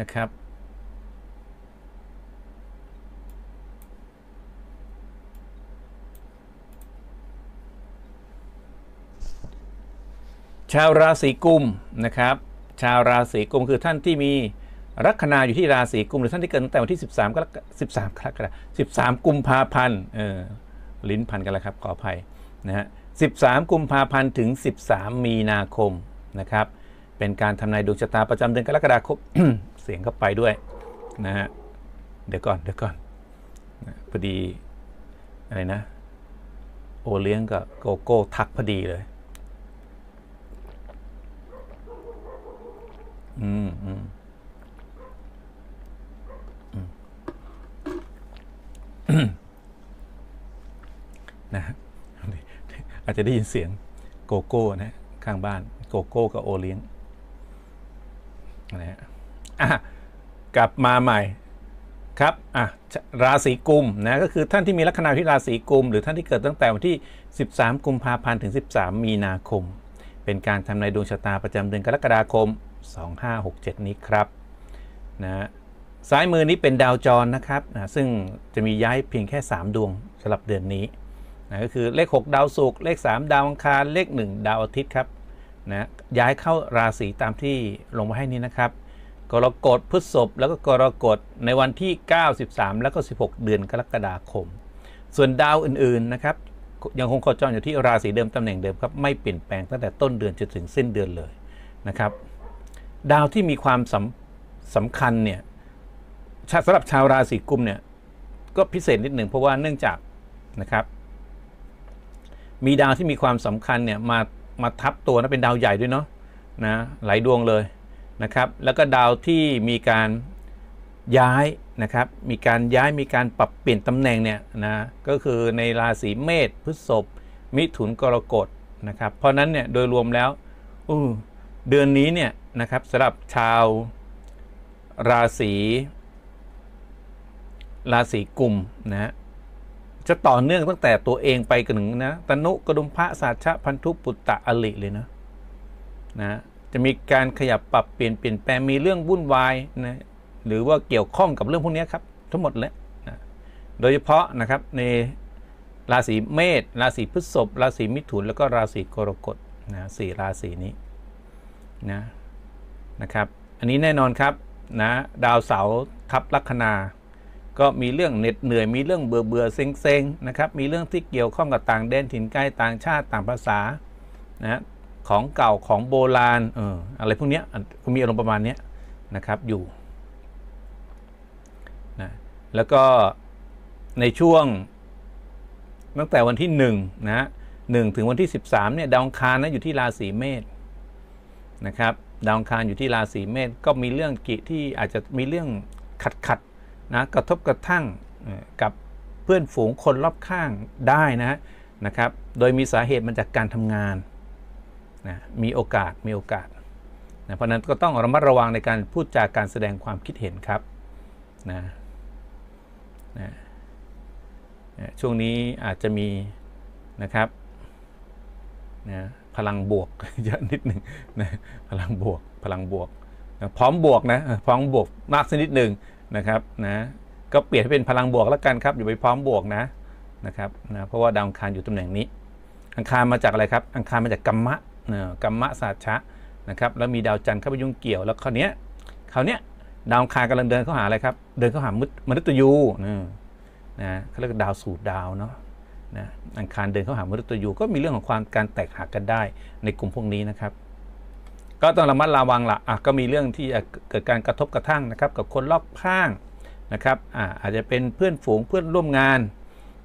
นะครับ ชาวราศีกุมนะครับ ชาวราศีกุมคือท่านที่มีลัคนาอยู่ที่ราศีกุมหรือท่านที่เกิดตั้งแต่วันที่ 13กรกฎาคม13กรกฎาคม13 กุมภาพันธ์เออลิ้นพันกันแล้วครับขออภัยนะฮะ13 กุมภาพันธ์ถึง 13 มีนาคมนะครับ เป็นการทำนายดวงชะตาประจำเดือนกรกฎาคม เสียงเข้าไปด้วยนะฮะเดี๋ยวก่อนเดี๋ยวก่อนนะพอดีอะไรนะ โอเลี้ยงกับโกโก้ทักพอดีเลย อืมอืมอืมนะฮะอาจจะได้ยินเสียงโกโก้นะฮะข้างบ้าน โกโก้กับโอเลี้ยงนะฮะ อะกลับมาใหม่ครับอะราศีกุมนะก็คือท่านที่มีลัคนาที่ราศีกุม หรือท่านที่เกิดตั้งแต่วันที่ 13 กุมภาพันธ์ถึง 13 มีนาคม เป็นการทำนายดวงชะตาประจำเดือนกรกฎาคม 2567 นี้ครับนะซ้ายมือนี้เป็นดาวจรนะครับนะซึ่งจะมีย้ายเพียงแค่ 3 ดวงสำหรับเดือนนี้นะก็คือเลข 6 ดาวศุกร์เลข 3 ดาวอังคารเลข 1 ดาวอาทิตย์ครับนะย้ายเข้าราศีตามที่ลงมาให้นี้นะครับ กรกฎพฤษภแล้วก็กรกฎในวันที่ 9 13 แล้วก็ 16 เดือนกรกฎาคม ส่วนดาวอื่นๆนะครับยังคงโคจรอยู่ที่ราศีเดิมตำแหน่งเดิมครับไม่เปลี่ยนแปลงตั้งแต่ต้นเดือนจนถึงสิ้นเดือนเลยนะครับ ดาวที่มีความสำสำคัญเนี่ยสำหรับชาวราศีกุมเนี่ยก็พิเศษนิดหนึ่งเพราะว่าเนื่องจากนะครับมีดาวที่มีความสำคัญเนี่ยมามาทับตัวนะเป็นดาวใหญ่ด้วยเนาะนะหลายดวงเลย นะครับ แล้วก็ดาวที่มีการย้ายนะครับ มีการย้ายมีการปรับเปลี่ยนตำแหน่งเนี่ยนะ ก็คือในราศีเมษพฤษภมิถุนกรกฎนะครับ เพราะนั้นเนี่ยโดยรวมแล้วเดือนนี้เนี่ยนะครับสำหรับชาวราศีราศีกุมนะฮะจะต่อเนื่องตั้งแต่ตัวเองไปกันถึงนะ ตนุกระดุมพระสาชะพันธุปุตตะอลิเลยนะนะ จะมีการขยับปรับเปลี่ยนเปลี่ยนแปลงมีเรื่องวุ่นวายนะหรือว่าเกี่ยวข้องกับเรื่องพวกนี้ครับ ทั้งหมดเลยนะโดยเฉพาะนะครับในราศีเมษราศีพฤษภราศีมิถุนแล้วก็ราศีกรกฎนะสี่ราศีนี้นะนะครับอันนี้แน่นอนครับนะดาวเสาร์ทับลัคนา ก็มีเรื่องเหน็ดเหนื่อยมีเรื่องเบื่อเบื่อเซ็งเซ็งนะครับมีเรื่องที่เกี่ยวข้องกับต่างแดนถิ่นไกล้ต่างชาติต่างภาษานะ ของเก่าของโบราณเอออะไรพวกเนี้ยก็มีอารมณ์ประมาณเนี้ยนะครับอยู่นะแล้วก็ในช่วงตั้งแต่วันที่1นะหนึ่งถึงวันที่ 13เนี่ยดาวคารนะอยู่ที่ราศีเมษนะครับดาวคารอยู่ที่ราศีเมษก็มีเรื่องกิที่อาจจะมีเรื่องขัดขัดนะกระทบกระทั่งกับเพื่อนฝูงคนรอบข้างได้นะนะครับ โดยมีสาเหตุมาจากการทำงาน นะมีโอกาสมีโอกาสนะเพราะนั้นก็ต้องระมัดระวังในการพูดจาการแสดงความคิดเห็นครับนะนะนะช่วงนี้อาจจะมีนะครับนะพลังบวกเยอะนิดหนึ่งนะพลังบวกพลังบวกนะพร้อมบวกนะพร้อมบวกมากสักนิดหนึ่งนะครับนะก็เปลี่ยนให้เป็นพลังบวกแล้วกันครับอย่าไปพร้อมบวกนะนะครับนะเพราะว่าดาวอังคารอยู่ตำแหน่งนี้ อังคารมาจากอะไรครับ อังคารมาจากกัมมะ กัมมะศาสตชะนะครับแล้วมีดาวจันทร์เข้าไปยุ่งเกี่ยวแล้วคราวเนี้ยคราวเนี้ยดาวคารกำลังเดินเข้าหาอะไรครับเดินเข้าหามนุษย์มนุษย์ยูนะนะเขาเรียกว่าดาวสูตรดาวเนาะนะอังคารเดินเข้าหามนุษย์ยูก็มีเรื่องของความการแตกหักกันได้ในกลุ่มพวกนี้นะครับ ก็ต้องระมัดระวังละอะก็มีเรื่องที่เกิดการกระทบกระทั่งนะครับ กับคนรอบข้างนะครับอ่าอาจจะเป็นเพื่อนฝูงเพื่อนร่วมงาน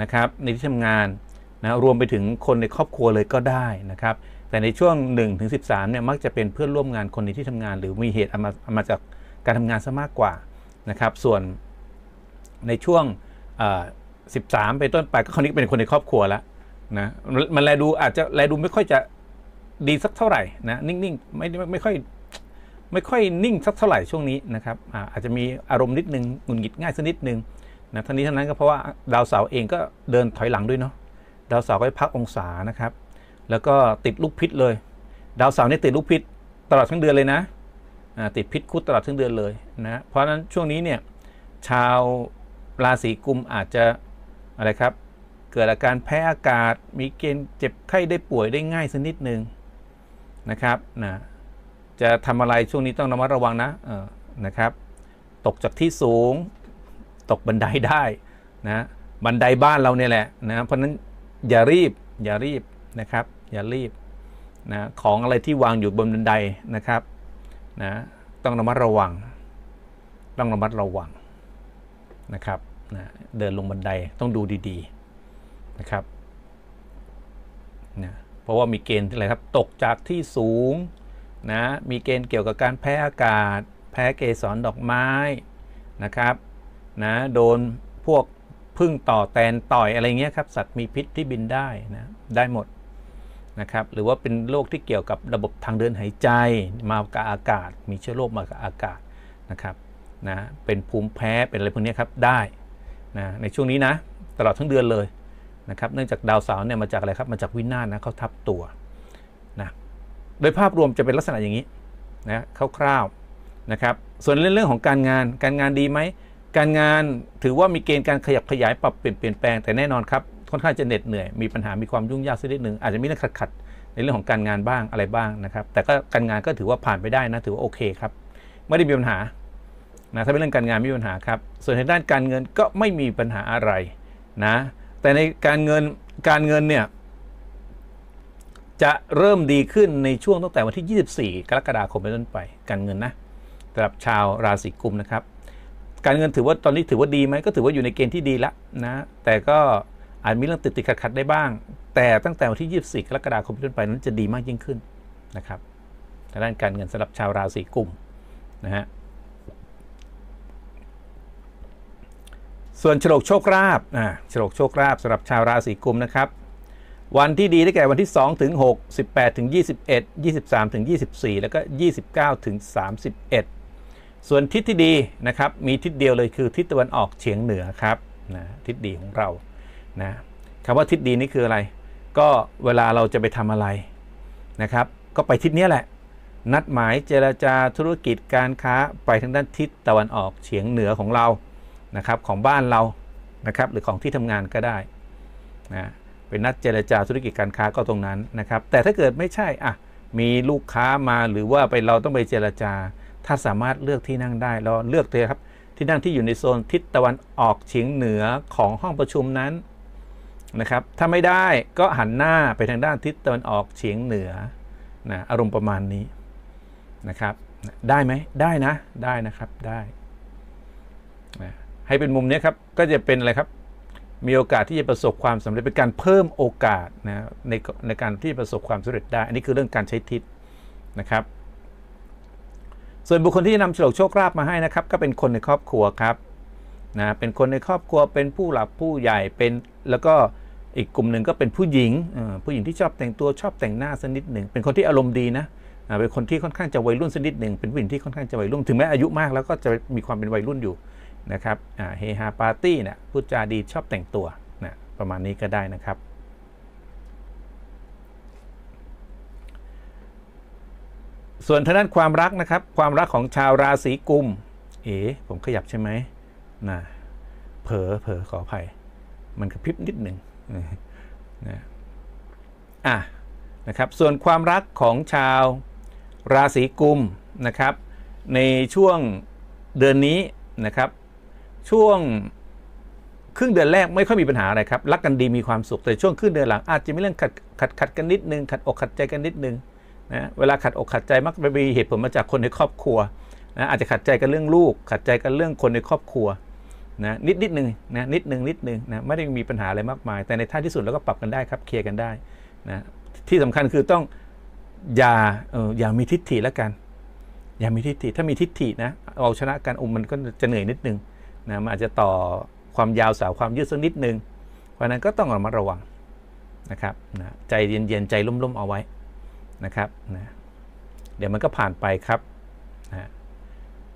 นะครับในที่ทำงานนะรวมไปถึงคนในครอบครัวเลยก็ได้นะครับ แต่ในช่วง1ถึง13เนี่ยมักจะเป็นเพื่อนร่วมงานคนในที่ทำงาน หรือมีเหตุเอามามาจากการทำงานซะมากกว่านะครับ ส่วนในช่วงเอ่อ13 ไปต้นไปก็คราวนี้เป็นคนในครอบครัวแล้วนะมันแลดูอาจจะแลดูไม่ค่อยจะดีสักเท่าไหร่นะนิ่งๆไม่ไม่ไม่ค่อยไม่ค่อยนิ่งสักเท่าไหร่ช่วงนี้นะครับอาอาจจะมีอารมณ์นิดนึงหงุดหงิดง่ายสักนิดนึงนะทั้งนี้ทั้งนั้นก็เพราะว่าดาวเสาร์เองก็เดินถอยหลังด้วยเนาะดาวเสาร์ก็พักองศานะครับ แล้วก็ติดลูกพิษเลย ดาวเสาร์นี่ติดลูกพิษตลอดทั้งเดือนเลยนะติดพิษคุดตลอดทั้งเดือนเลยนะเพราะฉะนั้นช่วงนี้เนี่ยชาวราศีกุมอาจจะอะไรครับ เกิดอาการแพ้อากาศมีเกณฑ์เจ็บไข้ได้ป่วยได้ง่ายสักนิดหนึ่งนะครับนะจะทำอะไรช่วงนี้ต้องระมัดระวังนะเออนะครับ ตกจากที่สูง ตกบันไดได้นะบันไดบ้านเราเนี่ยแหละนะเพราะฉะนั้นอย่ารีบอย่ารีบนะครับ อย่ารีบนะของอะไรที่วางอยู่บนบันไดนะครับนะต้องระมัดระวัง ต้องระมัดระวังนะครับนะเดินลงบันไดต้องดูดีๆนะครับนะเพราะว่ามีเกณฑ์อะไรครับตกจากที่สูงนะมีเกณฑ์เกี่ยวกับการแพ้อากาศ แพ้เกสรดอกไม้นะครับนะโดนพวกพึ่งต่อแตนต่อยอะไรเงี้ยครับ สัตว์มีพิษที่บินได้นะได้หมด นะครับหรือว่าเป็นโรคที่เกี่ยวกับระบบทางเดินหายใจมากับอากาศ มีเชื้อโรคมากับอากาศนะครับนะเป็นภูมิแพ้เป็นอะไรพวกนี้ครับได้นะในช่วงนี้นะตลอดทั้งเดือนเลยนะครับเนื่องจากดาวเสาร์เนี่ยมาจากอะไรครับมาจากวินาศนะเขาทับตัวนะโดยภาพรวมจะเป็นลักษณะอย่างนี้นะคร่าวๆนะครับส่วนเรื่องของการงานการงานดีไหมการงานถือว่ามีเกณฑ์การขยับขยายปรับเปลี่ยนเปลี่ยนแปลงแต่แน่นอนครับ ค่อนข้างจะเหน็ดเหนื่อย มีปัญหามีความยุ่งยากสักนิดหนึ่งอาจจะมีเรื่องขัดๆในเรื่องของการงานบ้างอะไรบ้างนะครับ แต่ก็การงานก็ถือว่าผ่านไปได้นะถือว่าโอเคครับไม่ได้มีปัญหานะถ้าเป็นเรื่องการงานไม่มีปัญหาครับ ส่วนในด้านการเงินก็ไม่มีปัญหาอะไรนะแต่ในการเงินการเงินเนี่ยจะเริ่มดีขึ้นในช่วงตั้งแต่วันที่ 24 กรกฎาคมเป็นต้นไป การเงินนะสำหรับชาวราศีกุมนะครับ การเงินถือว่าตอนนี้ถือว่าดีไหมก็ถือว่าอยู่ในเกณฑ์ที่ดีล้วนะแต่ก็ อาจมีเรื่องติดติดขัดขัดๆได้บ้าง แต่ตั้งแต่วันที่ 24 กรกฎาคมเป็นต้นไปนั้นจะดีมากยิ่งขึ้นนะครับทางด้านการเงินสำหรับชาวราศีกุมนะฮะส่วนฉลกโชคลาภอ่าฉลกโชคลาภสำหรับชาวราศีกุมนะครับ วันที่ดีได้แก่วันที่ 2 ถึง 6 18 ถึง 21 23 ถึง 24 แล้วก็ 29 ถึง 31 ส่วนทิศที่ดีนะครับ มีทิศเดียวเลยคือทิศตะวันออกเฉียงเหนือครับนะทิศดีของเรา นะคำว่าทิศดีนี่คืออะไร ก็เวลาเราจะไปทำอะไรนะครับ ก็ไปทิศนี้แหละ นัดหมายเจรจาธุรกิจการค้าไปทางด้านทิศตะวันออกเฉียงเหนือของเรานะครับของบ้านเรานะครับหรือของที่ทำงานก็ได้นะเป็นนัดเจรจาธุรกิจการค้าก็ตรงนั้นนะครับ แต่ถ้าเกิดไม่ใช่อะมีลูกค้ามาหรือว่าไปเราต้องไปเจรจา ถ้าสามารถเลือกที่นั่งได้เราเลือกเลยครับ ที่นั่งที่อยู่ในโซนทิศตะวันออกเฉียงเหนือของห้องประชุมนั้น นะครับ ถ้าไม่ได้ก็หันหน้าไปทางด้านทิศตะวันออกเฉียงเหนือนะอารมณ์ประมาณนี้นะครับ ได้ไหมได้นะ ได้นะครับ ได้นะให้เป็นมุมนี้ครับ ก็จะเป็นอะไรครับ มีโอกาสที่จะประสบความสำเร็จเป็นการเพิ่มโอกาสนะในในการที่ประสบความสำเร็จได้ อันนี้คือเรื่องการใช้ทิศนะครับ ส่วนบุคคลที่จะนำโฉลกโชคลาภมาให้นะครับ ก็เป็นคนในครอบครัวครับ นะเป็นคนในครอบครัวเป็นผู้หลักผู้ใหญ่เป็นแล้วก็อีกกลุ่มหนึ่งก็เป็นผู้หญิงผู้หญิงที่ชอบแต่งตัวชอบแต่งหน้าสักนิดหนึ่งเป็นคนที่อารมณ์ดีนะเป็นคนที่ค่อนข้างจะวัยรุ่นสักนิดหนึ่งเป็นผู้หญิงที่ค่อนข้างจะวัยรุ่นถึงแม้อายุมากแล้วก็จะมีความเป็นวัยรุ่นอยู่นะครับเฮฮาปาร์ตี้นี่ยพูดจาดีชอบแต่งตัวนะประมาณนี้ก็ได้นะครับ ส่วนทางด้านความรักนะครับ ความรักของชาวราศีกุม เอ๋ผมขยับใช่ไหม นะเผลอเผลอขออภัย มันกระพริบนิดหนึ่งนะอะนะครับส่วนความรักของชาวราศีกุมนะครับ ในช่วงเดือนนี้นะครับ ช่วงครึ่งเดือนแรกไม่ค่อยมีปัญหาอะไรครับ รักกันดีมีความสุขแต่ช่วงครึ่งเดือนหลังอาจจะมีเรื่องขัดขัดขัดกันนิดนึงขัดอกขัดใจกันนิดนึงนะเวลาขัดอกขัดใจมักจะมีเหตุผลมาจากคนในครอบครัวนะอาจจะขัดใจกันเรื่องลูก ขัดใจกันเรื่องคนในครอบครัว นะนิดนิดหนึ่งนะนิดหนึ่งนิดหนึ่งนะไม่ได้มีปัญหาอะไรมากมาย แต่ในท้ายที่สุดเราก็ปรับกันได้ครับเคลียร์กันได้นะที่สำคัญคือต้องอย่าเอออย่ามีทิฏฐิแล้วกัน อย่ามีทิฏฐิถ้ามีทิฏฐินะเอาชนะกันอุมมันก็จะเหนื่อยนิดนึงนะมันอาจจะต่อความยาวสาวความยืดสักนิดนึง เพราะฉะนั้นก็ต้องระมัดระวังนะครับนะใจเย็นๆใจร่มๆเอาไว้นะครับนะเดี๋ยวมันก็ผ่านไปครับนะ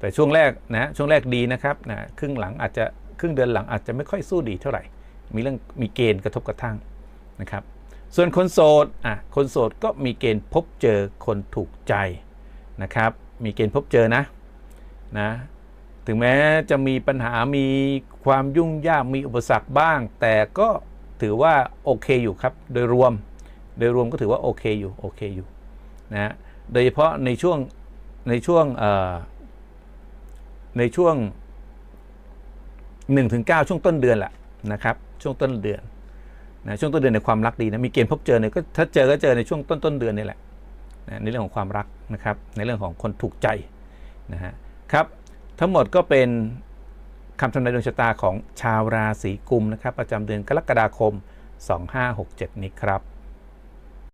แต่ช่วงแรกนะช่วงแรกดีนะครับนะครึ่งหลังอาจจะครึ่งเดือนหลังอาจจะไม่ค่อยสู้ดีเท่าไหร่ มีเรื่องมีเกณฑ์กระทบกระทั่งนะครับ ส่วนคนโสดอะคนโสดก็มีเกณฑ์พบเจอคนถูกใจนะครับ มีเกณฑ์พบเจอนะนะถึงแม้จะมีปัญหามีความยุ่งยากมีอุปสรรคบ้าง แต่ก็ถือว่าโอเคอยู่ครับ โดยรวม โดยรวมก็ถือว่าโอเคอยู่โอเคอยู่นะฮะโดยเฉพาะในช่วงในช่วงเอ่อ ในช่วง1ถึง9ช่วงต้นเดือนแหละนะครับช่วงต้นเดือนนะช่วงต้นเดือนในความรักดีนะมีเกณฑ์พบเจอเนี่ยก็ถ้าเจอก็เจอในช่วงต้นต้นเดือนนี่แหละนะในเรื่องของความรักนะครับในเรื่องของคนถูกใจนะฮะครับทั้งหมดก็เป็นคำทำนายดวงชะตาของชาวราศีกุมนะครับประจำเดือนกรกฎาคม 2567 นี้ครับ